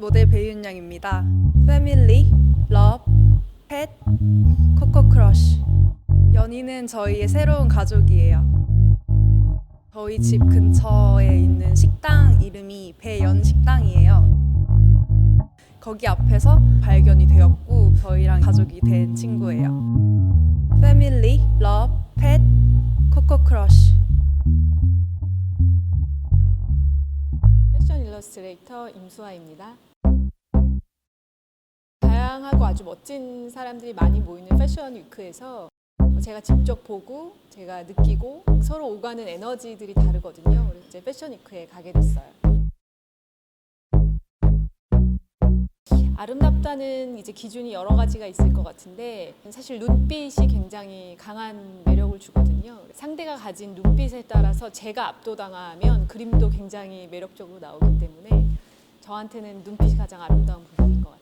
모델 배윤영입니다. 패밀리, 러브, 펫, 코코 크러쉬. 연희는 저희의 새로운 가족이에요. 저희 집 근처에 있는 식당 이름이 배연 식당이에요. 거기 앞에서 발견이 되었고 저희랑 가족이 된 친구예요. 패밀리, 러브, 펫, 코코 크러쉬. 패션 일러스트레이터 임수아입니다. 다양하고 아주 멋진 사람들이 많이 모이는 패션 위크에서 제가 직접 보고 제가 느끼고 서로 오가는 에너지들이 다르거든요. 그래서 이제 패션 위크에 가게 됐어요. 아름답다는 이제 기준이 여러 가지가 있을 것 같은데 사실 눈빛이 굉장히 강한 매력을 주거든요. 상대가 가진 눈빛에 따라서 제가 압도당하면 그림도 굉장히 매력적으로 나오기 때문에 저한테는 눈빛이 가장 아름다운 부분인 것 같아요.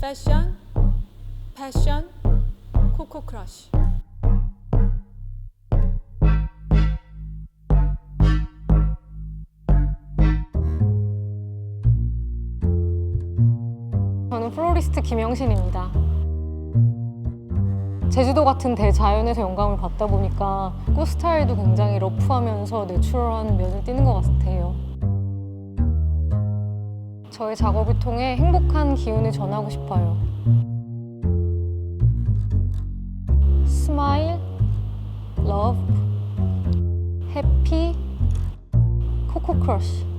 패션, 패션, 코코 크러쉬. 저는 플로리스트 김영신입니다. 제주도 같은 대자연에서 영감을 받다 보니까 꽃 스타일도 굉장히 러프하면서 내추럴한 면을 띠는 것 같아요. 저의 작업을 통해 행복한 기운을 전하고 싶어요. 스마일, 러브, 해피, 코코 크러쉬.